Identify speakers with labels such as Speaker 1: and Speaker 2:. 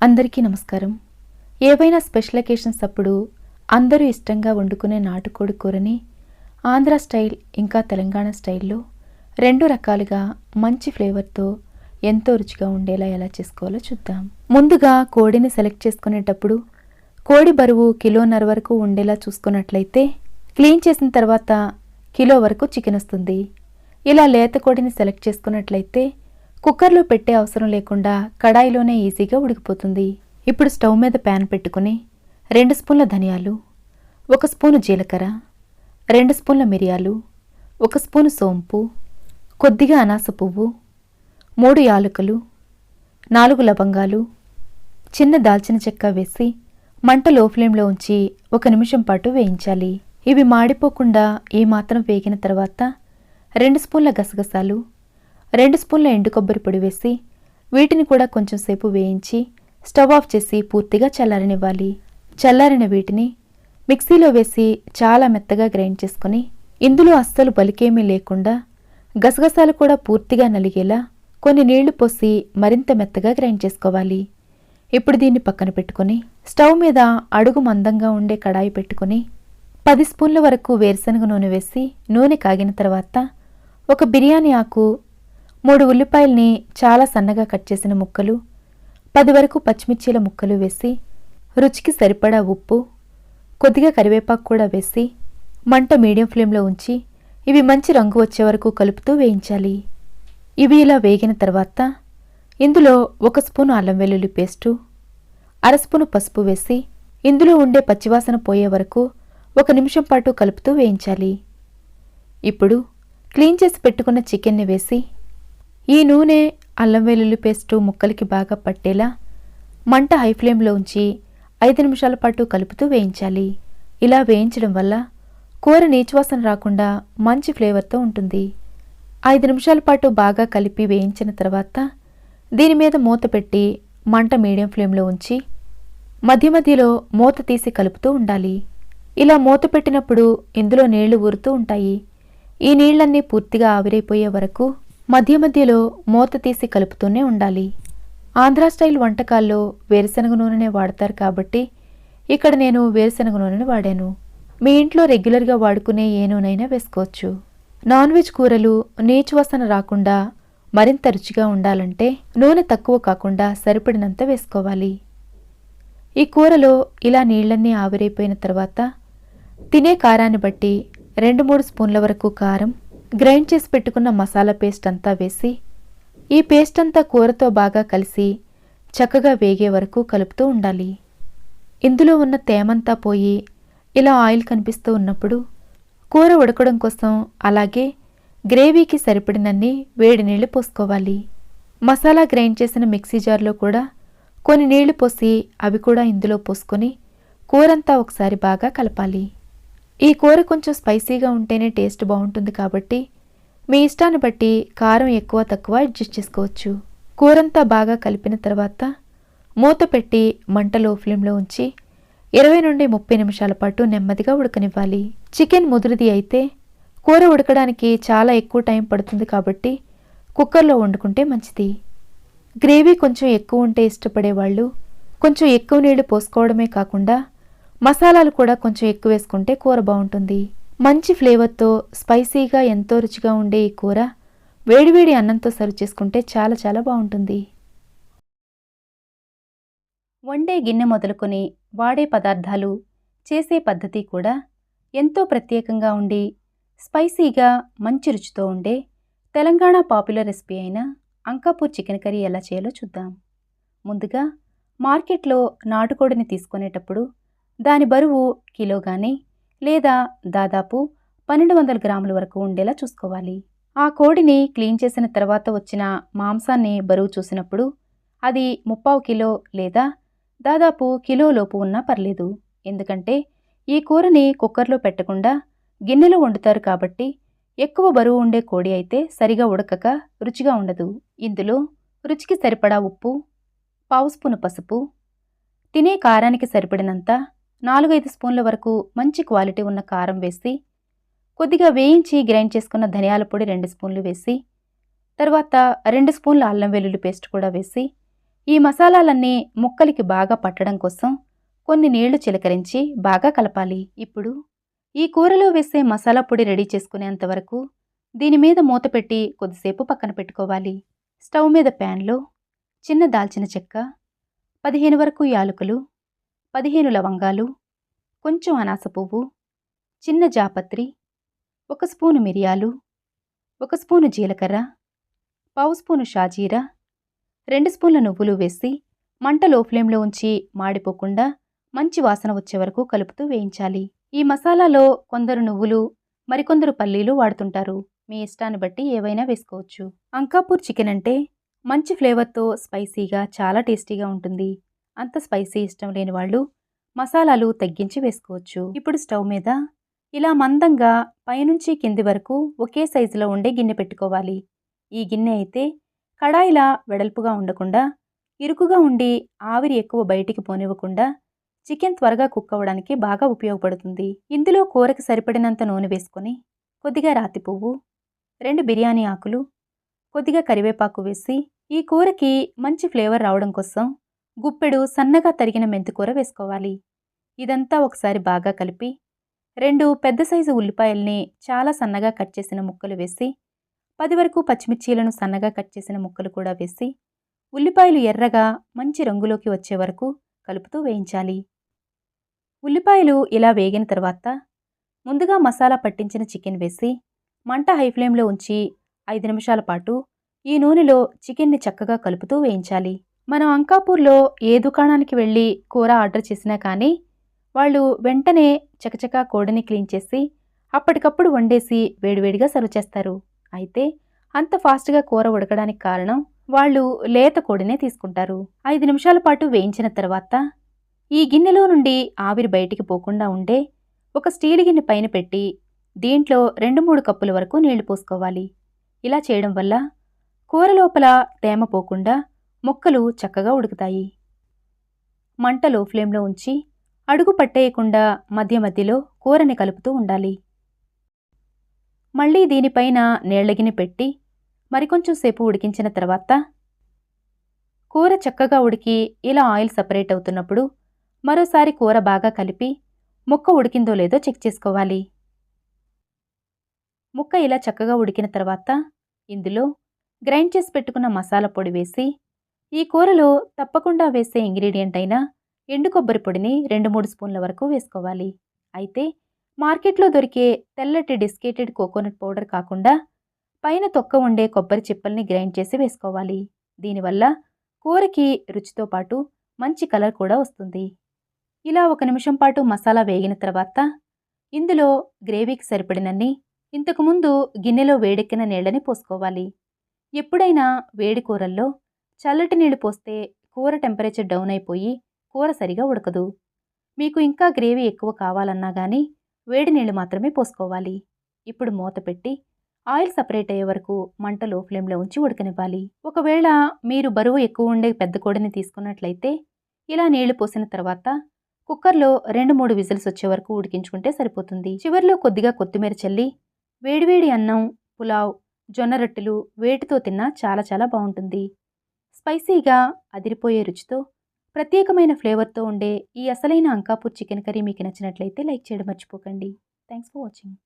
Speaker 1: అందరికీ నమస్కారం. ఏవైనా స్పెషల్ అకేషన్స్ అప్పుడు అందరూ ఇష్టంగా వండుకునే నాటుకోడి కూరని ఆంధ్ర స్టైల్ ఇంకా తెలంగాణ స్టైల్లో రెండు రకాలుగా మంచి ఫ్లేవర్తో ఎంతో రుచిగా ఉండేలా ఎలా చేసుకోవాలో చూద్దాం. ముందుగా కోడిని సెలెక్ట్ చేసుకునేటప్పుడు కోడి బరువు కిలోన్నర వరకు ఉండేలా చూసుకున్నట్లయితే క్లీన్ చేసిన తర్వాత కిలో వరకు చికెన్ వస్తుంది. ఇలా లేత కోడిని సెలెక్ట్ చేసుకున్నట్లయితే కుక్కర్లో పెట్టే అవసరం లేకుండా కడాయిలోనే ఈజీగా ఉడికిపోతుంది. ఇప్పుడు స్టవ్ మీద ప్యాన్ పెట్టుకుని రెండు స్పూన్ల ధనియాలు ఒక స్పూను జీలకర్ర రెండు స్పూన్ల మిరియాలు ఒక స్పూను సోంపు కొద్దిగా అనాస పువ్వు మూడు యాలకులు నాలుగు లవంగాలు చిన్న దాల్చిన చెక్క వేసి మంట లో ఫ్లేమ్లో ఉంచి ఒక నిమిషం పాటు వేయించాలి. ఇవి మాడిపోకుండా ఏమాత్రం వేగిన తర్వాత రెండు స్పూన్ల గసగసాలు రెండు స్పూన్ల ఎండు కొబ్బరి పొడి వేసి వీటిని కూడా కొంచెం సేపు వేయించి స్టవ్ ఆఫ్ చేసి పూర్తిగా చల్లారనివ్వాలి. చల్లారిన వీటిని మిక్సీలో వేసి చాలా మెత్తగా గ్రైండ్ చేసుకొని ఇందులో అస్సలు బలికేమీ లేకుండా గసగసాలు కూడా పూర్తిగా నలిగేలా కొన్ని నీళ్ళు పోసి మరింత మెత్తగా గ్రైండ్ చేసుకోవాలి. ఇప్పుడు దీన్ని పక్కన పెట్టుకొని స్టవ్ మీద అడుగు మందంగా ఉండే కడాయి పెట్టుకొని పది స్పూన్ల వరకు వేరుశనగ నూనె వేసి నూనె కాగిన తర్వాత ఒక బిర్యానీ ఆకు మూడు ఉల్లిపాయల్ని చాలా సన్నగా కట్ చేసిన ముక్కలు పది వరకు పచ్చిమిర్చీల ముక్కలు వేసి రుచికి సరిపడా ఉప్పు కొద్దిగా కరివేపాకు కూడా వేసి మంట మీడియం ఫ్లేమ్లో ఉంచి ఇవి మంచి రంగు వచ్చే వరకు కలుపుతూ వేయించాలి. ఇవి ఇలా వేగిన తర్వాత ఇందులో ఒక స్పూను అల్లం వెల్లుల్లి పేస్టు అర స్పూను పసుపు వేసి ఇందులో ఉండే పచ్చివాసన పోయే వరకు ఒక నిమిషం పాటు కలుపుతూ వేయించాలి. ఇప్పుడు క్లీన్ చేసి పెట్టుకున్న చికెన్ని వేసి ఈ నూనె అల్లం వెల్లుల్లి పేస్టు ముక్కలకి బాగా పట్టేలా మంట హై ఫ్లేమ్లో ఉంచి ఐదు నిమిషాల పాటు కలుపుతూ వేయించాలి. ఇలా వేయించడం వల్ల కూర నీచువాసన రాకుండా మంచి ఫ్లేవర్తో ఉంటుంది. ఐదు నిమిషాల పాటు బాగా కలిపి వేయించిన తర్వాత దీని మీద మూత పెట్టి మంట మీడియం ఫ్లేమ్లో ఉంచి మధ్య మధ్యలో మూత తీసి కలుపుతూ ఉండాలి. ఇలా మూత పెట్టినప్పుడు ఇందులో నీళ్ళు ఊరుతూ ఉంటాయి. ఈ నీళ్ళన్నీ పూర్తిగా ఆవిరైపోయే వరకు మధ్య మధ్యలో మూత తీసి కలుపుతూనే ఉండాలి. ఆంధ్ర స్టైల్ వంటకాల్లో వేరుశనగ నూనెనే వాడతారు కాబట్టి ఇక్కడ నేను వేరుశనగ నూనెను వాడాను. మీ ఇంట్లో రెగ్యులర్గా వాడుకునే ఏ నూనెైనా వేసుకోవచ్చు. నాన్ వెజ్ కూరలు నీచు వాసన రాకుండా మరింత రుచిగా ఉండాలంటే నూనె తక్కువ కాకుండా సరిపడినంత వేసుకోవాలి. ఈ కూరలో ఇలా నీళ్ళన్నీ ఆవిరైపోయిన తర్వాత తినే కారాన్ని బట్టి రెండు మూడు స్పూన్ల వరకు కారం గ్రైండ్ చేసి పెట్టుకున్న మసాలా పేస్ట్ అంతా వేసి ఈ పేస్ట్ అంతా కూరతో బాగా కలిసి చక్కగా వేగే వరకు కలుపుతూ ఉండాలి. ఇందులో ఉన్న తేమంతా పోయి ఇలా ఆయిల్ కనిపిస్తూ ఉన్నప్పుడు కూర ఉడకడం కోసం అలాగే గ్రేవీకి సరిపడినన్ని వేడి నీళ్ళు పోసుకోవాలి. మసాలా గ్రైండ్ చేసిన మిక్సీ జార్లో కూడా కొన్ని నీళ్ళు పోసి అవి కూడా ఇందులో పోసుకొని కూరంతా ఒకసారి బాగా కలపాలి. ఈ కూర కొంచెం స్పైసీగా ఉంటేనే టేస్ట్ బాగుంటుంది కాబట్టి మీ ఇష్టాన్ని బట్టి కారం ఎక్కువ తక్కువ అడ్జస్ట్ చేసుకోవచ్చు. కూరంతా బాగా కలిపిన తర్వాత మూత పెట్టి మంటలో ఫ్లేమ్లో ఉంచి ఇరవై నుండి ముప్పై నిమిషాల పాటు నెమ్మదిగా ఉడకనివ్వాలి. చికెన్ ముదురుది అయితే కూర ఉడకడానికి చాలా ఎక్కువ టైం పడుతుంది కాబట్టి కుక్కర్లో వండుకుంటే మంచిది. గ్రేవీ కొంచెం ఎక్కువ ఉంటే ఇష్టపడేవాళ్ళు కొంచెం ఎక్కువ నీళ్ళు పోసుకోవడమే కాకుండా మసాలాలు కూడా కొంచెం ఎక్కువ వేసుకుంటే కూర బాగుంటుంది. మంచి ఫ్లేవర్తో స్పైసీగా ఎంతో రుచిగా ఉండే ఈ కూర వేడివేడి అన్నంతో సర్వ్ చేసుకుంటే చాలా చాలా బాగుంటుంది. వండే గిన్నె మొదలుకొని వాడే పదార్థాలు చేసే పద్ధతి కూడా ఎంతో ప్రత్యేకంగా ఉండి స్పైసీగా మంచి రుచితో ఉండే తెలంగాణ పాపులర్ రెసిపీ అయిన అంకాపూర్ చికెన్ కర్రీ ఎలా చేయాలో చూద్దాం. ముందుగా మార్కెట్లో నాటుకోడిని తీసుకునేటప్పుడు దాని బరువు కిలో కానీ లేదా దాదాపు పన్నెండు వందల గ్రాముల వరకు ఉండేలా చూసుకోవాలి. ఆ కోడిని క్లీన్ చేసిన తర్వాత వచ్చిన మాంసాన్ని బరువు చూసినప్పుడు అది ముప్పావు కిలో లేదా దాదాపు కిలో లోపు ఉన్నా పర్లేదు. ఎందుకంటే ఈ కూరని కుక్కర్లో పెట్టకుండా గిన్నెలో వండుతారు కాబట్టి ఎక్కువ బరువు ఉండే కోడి అయితే సరిగా ఉడకక రుచిగా ఉండదు. ఇందులో రుచికి సరిపడా ఉప్పు పావు స్పూను పసుపు తినే కారానికి సరిపడినంత నాలుగైదు స్పూన్ల వరకు మంచి క్వాలిటీ ఉన్న కారం వేసి కొద్దిగా వేయించి గ్రైండ్ చేసుకున్న ధనియాల పొడి రెండు స్పూన్లు వేసి తర్వాత రెండు స్పూన్ల అల్లం వెల్లుల్లి పేస్ట్ కూడా వేసి ఈ మసాలాలన్నీ ముక్కలకి బాగా పట్టడం కోసం కొన్ని నీళ్ళు చిలకరించి బాగా కలపాలి. ఇప్పుడు ఈ కూరలో వేసే మసాలా పొడి రెడీ చేసుకునేంత వరకు దీని మీద మూత పెట్టి కొద్దిసేపు పక్కన పెట్టుకోవాలి. స్టవ్ మీద ప్యాన్లో చిన్న దాల్చిన చెక్క పదిహేను వరకు యాలకులు పదిహేను లవంగాలు కొంచెం అనాస పువ్వు చిన్న జాపత్రి ఒక స్పూను మిరియాలు ఒక స్పూను జీలకర్ర పావు స్పూను షాజీరా రెండు స్పూన్ల నువ్వులు వేసి మంట లో ఫ్లేమ్లో ఉంచి మాడిపోకుండా మంచి వాసన వచ్చే వరకు కలుపుతూ వేయించాలి. ఈ మసాలాలో కొందరు నువ్వులు మరికొందరు పల్లీలు వాడుతుంటారు. మీ ఇష్టాన్ని బట్టి ఏవైనా వేసుకోవచ్చు. అంకాపూర్ చికెన్ అంటే మంచి ఫ్లేవర్తో స్పైసీగా చాలా టేస్టీగా ఉంటుంది. అంత స్పైసీ ఇష్టం లేని వాళ్ళు మసాలాలు తగ్గించి వేసుకోవచ్చు. ఇప్పుడు స్టవ్ మీద ఇలా మందంగా పైనుంచి కింది వరకు ఒకే సైజులో ఉండే గిన్నె పెట్టుకోవాలి. ఈ గిన్నె అయితే కడాయిలా వెడల్పుగా ఉండకుండా ఇరుకుగా ఉండి ఆవిరి ఎక్కువ బయటికి పోనివ్వకుండా చికెన్ త్వరగా కుక్ అవ్వడానికి బాగా ఉపయోగపడుతుంది. ఇందులో కూరకి సరిపడినంత నూనె వేసుకొని కొద్దిగా రాతి పువ్వు రెండు బిర్యానీ ఆకులు కొద్దిగా కరివేపాకు వేసి ఈ కూరకి మంచి ఫ్లేవర్ రావడం కోసం గుప్పెడు సన్నగా తరిగిన మెంతికూర వేసుకోవాలి. ఇదంతా ఒకసారి బాగా కలిపి రెండు పెద్ద సైజు ఉల్లిపాయల్ని చాలా సన్నగా కట్ చేసిన ముక్కలు వేసి పది వరకు పచ్చిమిర్చీలను సన్నగా కట్ చేసిన ముక్కలు కూడా వేసి ఉల్లిపాయలు ఎర్రగా మంచి రంగులోకి వచ్చే వరకు కలుపుతూ వేయించాలి. ఉల్లిపాయలు ఇలా వేగిన తర్వాత ముందుగా మసాలా పట్టించిన చికెన్ వేసి మంట హై ఫ్లేమ్లో ఉంచి ఐదు నిమిషాల పాటు ఈ నూనెలో చికెన్ని చక్కగా కలుపుతూ వేయించాలి. మనం అంకాపూర్లో ఏ దుకాణానికి వెళ్ళి కూర ఆర్డర్ చేసినా కానీ వాళ్ళు వెంటనే చకచకా కోడిని క్లీన్ చేసి అప్పటికప్పుడు వండేసి వేడివేడిగా సర్వ్ చేస్తారు. అయితే అంత ఫాస్ట్గా కూర ఉడకడానికి కారణం వాళ్ళు లేత కోడినే తీసుకుంటారు. ఐదు నిమిషాల పాటు వేయించిన తర్వాత ఈ గిన్నెలో నుండి ఆవిరి బయటికి పోకుండా ఉండే ఒక స్టీల్ గిన్నె పైన పెట్టి దీంట్లో రెండు మూడు కప్పుల వరకు నీళ్ళు పోసుకోవాలి. ఇలా చేయడం వల్ల కూర లోపల తేమ పోకుండా ముక్కలు చక్కగా ఉడుకుతాయి. మంట లో ఫ్లేమ్లో ఉంచి అడుగు పట్టేయకుండా మధ్య మధ్యలో కూరని కలుపుతూ ఉండాలి. మళ్ళీ దీనిపైన నీళ్ళగిని పెట్టి మరికొంచెం సేపు ఉడికించిన తర్వాత కూర చక్కగా ఉడికి ఇలా ఆయిల్ సపరేట్ అవుతున్నప్పుడు మరోసారి కూర బాగా కలిపి ముక్క ఉడికిందో లేదో చెక్ చేసుకోవాలి. ముక్క ఇలా చక్కగా ఉడికిన తర్వాత ఇందులో గ్రైండ్ చేసి పెట్టుకున్న మసాలా పొడి వేసి ఈ కూరలో తప్పకుండా వేసే ఇంగ్రీడియంట్ అయిన ఎండు కొబ్బరి పొడిని రెండు మూడు స్పూన్ల వరకు వేసుకోవాలి. అయితే మార్కెట్లో దొరికే తెల్లటి డిస్కేటెడ్ కోకోనట్ పౌడర్ కాకుండా పైన తొక్క ఉండే కొబ్బరి చిప్పల్ని గ్రైండ్ చేసి వేసుకోవాలి. దీనివల్ల కూరకి రుచితో పాటు మంచి కలర్ కూడా వస్తుంది. ఇలా ఒక నిమిషం పాటు మసాలా వేగిన తర్వాత ఇందులో గ్రేవీకి సరిపడినన్ని ఇంతకుముందు గిన్నెలో వేడెక్కిన నీళ్ళని పోసుకోవాలి. ఎప్పుడైనా వేడి కూరల్లో చల్లటి నీళ్ళు పోస్తే కూర టెంపరేచర్ డౌన్ అయిపోయి కూర సరిగా ఉడకదు. మీకు ఇంకా గ్రేవీ ఎక్కువ కావాలన్నా కానీ వేడి నీళ్ళు మాత్రమే పోసుకోవాలి. ఇప్పుడు మూత పెట్టి ఆయిల్ సపరేట్ అయ్యే వరకు మంట లో ఫ్లేమ్లో ఉంచి ఉడకనివ్వాలి. ఒకవేళ మీరు బరువు ఎక్కువ ఉండే పెద్ద కోడిని తీసుకున్నట్లయితే ఇలా నీళ్ళు పోసిన తర్వాత కుక్కర్లో రెండు మూడు విజిల్స్ వచ్చే వరకు ఉడికించుకుంటే సరిపోతుంది. చివరిలో కొద్దిగా కొత్తిమీర చల్లి వేడివేడి అన్నం పులావ్ జొన్న రొట్టెలు వేటితో తిన్నా చాలా చాలా బాగుంటుంది. స్పైసీగా అదిరిపోయే రుచితో ప్రత్యేకమైన ఫ్లేవర్తో ఉండే ఈ అసలైన అంకాపూర్ చికెన్ కర్రీ మీకు నచ్చినట్లయితే లైక్ చేయడం మర్చిపోకండి. Thanks for watching.